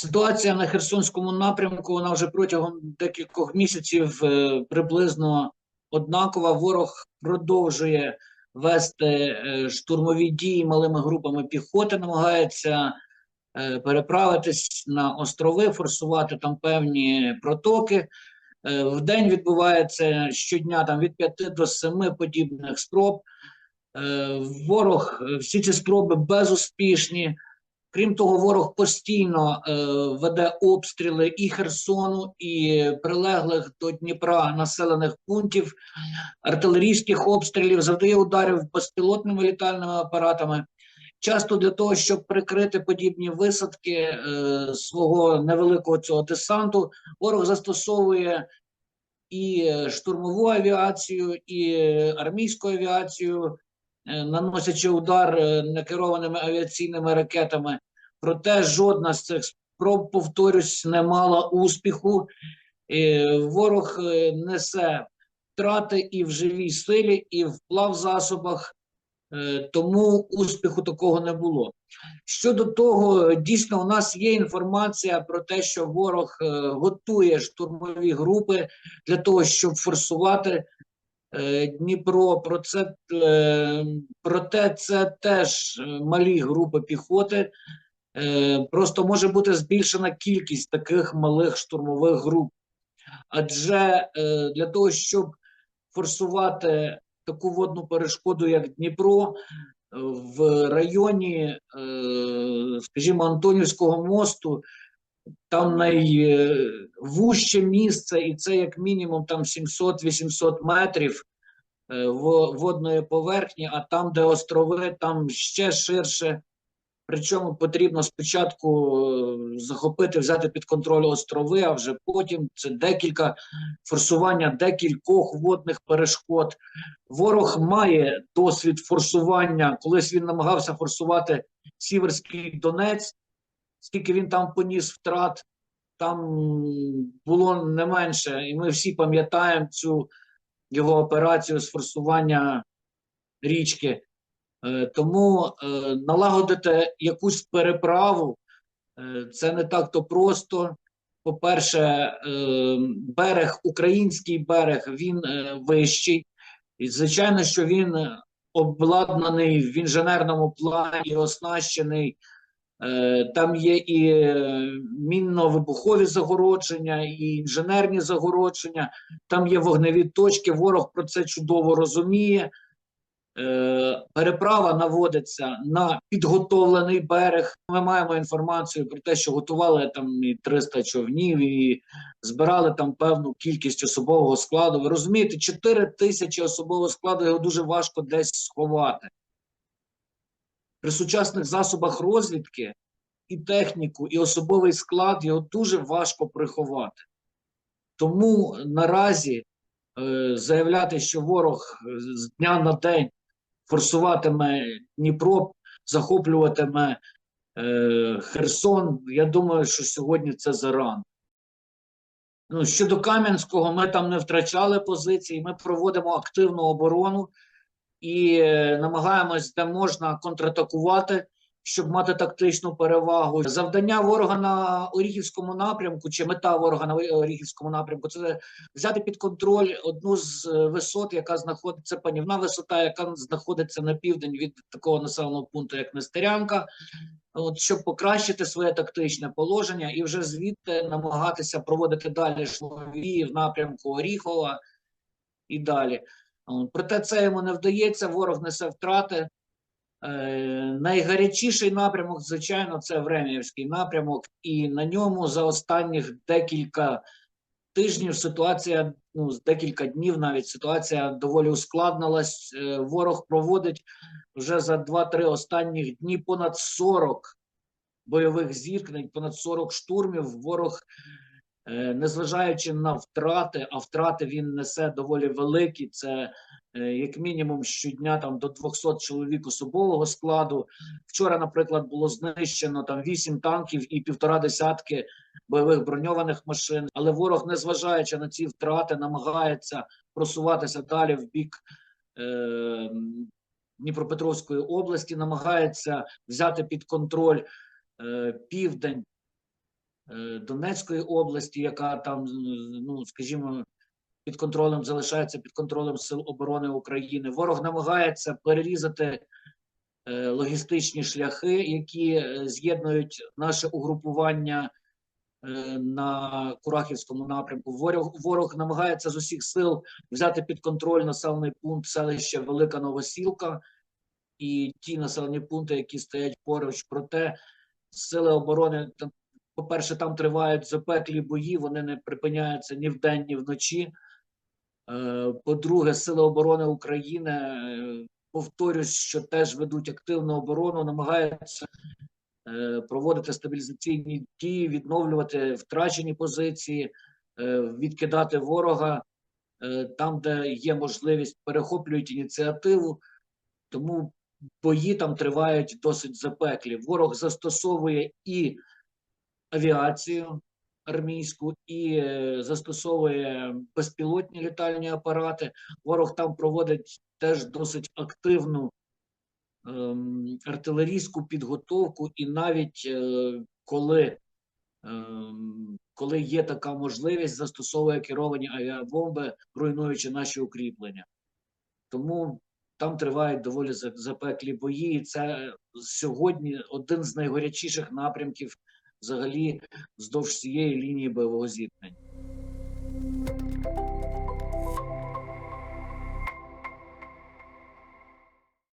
Ситуація на Херсонському напрямку вона вже протягом декількох місяців е, приблизно однакова. Ворог продовжує вести е, штурмові дії малими групами піхоти, намагається е, переправитись на острови, форсувати там певні протоки. В день відбувається щодня там від 5 до 7 подібних спроб. Ворог всі ці спроби безуспішні. Крім того, ворог постійно е, веде обстріли і Херсону, і прилеглих до Дніпра населених пунктів, артилерійських обстрілів, завдає ударів безпілотними літальними апаратами. Часто для того, щоб прикрити подібні висадки е, свого невеликого цього десанту, ворог застосовує і штурмову авіацію, і армійську авіацію, наносячи удар е, некерованими авіаційними ракетами. Проте жодна з цих спроб, повторюсь, не мала успіху. Е, Ворог е, несе втрати і в живій силі, і в плавзасобах, е, тому успіху такого не було. Щодо того, дійсно, у нас є інформація про те, що ворог е, готує штурмові групи для того, щоб форсувати е, Дніпро. Про це, е, проте це теж е, малі групи піхоти. Е, Просто може бути збільшена кількість таких малих штурмових груп. Адже е, для того, щоб форсувати таку водну перешкоду, як Дніпро, е, в районі, е, скажімо, Антонівського мосту, там найвужче місце, і це як мінімум там 700-800 метрів е, водної поверхні, а там, де острови, там ще ширше. Причому потрібно спочатку е, захопити, взяти під контроль острови, а вже потім це декілька форсування декількох водних перешкод. Ворог має досвід форсування. Колись він намагався форсувати Сіверський Донець, скільки він там поніс втрат, там було не менше. І ми всі пам'ятаємо цю його операцію з форсування річки. Е, Тому е, налагодити якусь переправу е, це не так то просто. По-перше, берег, український берег, він вищий. І звичайно, що він обладнаний в інженерному плані, оснащений. Е, Там є і е, мінно-вибухові загородження, і інженерні загородження, там є вогневі точки. Ворог про це чудово розуміє. Е, Переправа наводиться на підготовлений берег. Ми маємо інформацію про те, що готували там і 300 човнів, і збирали там певну кількість особового складу. Ви розумієте, 4 тисячі особового складу його дуже важко десь сховати. При сучасних засобах розвідки і техніку, і особовий склад його дуже важко приховати. Тому наразі е, заявляти, що ворог е, з дня на день форсуватиме Дніпро, захоплюватиме е, Херсон. Я думаю, що сьогодні це зарано. Ну, щодо Кам'янського, ми там не втрачали позиції, ми проводимо активну оборону і е, намагаємось, де можна контратакувати, щоб мати тактичну перевагу. Завдання ворога на Оріхівському напрямку, чи мета ворога на Оріхівському напрямку, це взяти під контроль одну з е, висот, яка знаходиться панівна висота, яка знаходиться на південь від такого населеного пункту, як Нестерянка, от щоб покращити своє тактичне положення і вже звідти намагатися проводити далі шлові в напрямку Оріхова і далі. От, Проте це йому не вдається, ворог несе втрати. Е, найгарячіший напрямок, звичайно, це Времівський напрямок, і на ньому за останніх декілька тижнів ситуація, ну, з декілька днів навіть ситуація доволі ускладнилась. Е, ворог проводить вже за 2-3 останніх дні понад 40 бойових зіткнень, понад 40 штурмів. Ворог, е, незважаючи на втрати, а втрати він несе доволі великі. Це е, як мінімум щодня там до 200 чоловік особового складу. Вчора, наприклад, було знищено там 8 танків і півтора десятки бойових броньованих машин. Але ворог, незважаючи на ці втрати, намагається просуватися далі в бік. Е, Дніпропетровської області намагається взяти під контроль е, південь е, Донецької області, яка там, е, ну скажімо, під контролем залишається під контролем Сил оборони України. Ворог намагається перерізати е, логістичні шляхи, які е, з'єднують наше угрупування е, на Курахівському напрямку. Ворог, ворог намагається з усіх сил взяти під контроль населений пункт селища Велика Новосілка і ті населені пункти, які стоять поруч. Проте сили оборони, по-перше, там тривають запеклі бої, вони не припиняються ні вдень, ні вночі. Е, По-друге, Сили оборони України, е, повторюсь, що теж ведуть активну оборону, намагаються е, проводити стабілізаційні дії, відновлювати втрачені позиції, відкидати ворога там, де є можливість, перехоплюють ініціативу. Тому бої там тривають досить запеклі. Ворог застосовує і авіацію армійську, і е, застосовує безпілотні літальні апарати. Ворог там проводить теж досить активну ем, артилерійську підготовку, і навіть е, коли, ем, коли є така можливість, застосовує керовані авіабомби, руйнуючи наші укріплення. Тому там тривають доволі запеклі бої, і це сьогодні один з найгарячіших напрямків взагалі вздовж цієї лінії бойового зіткнення.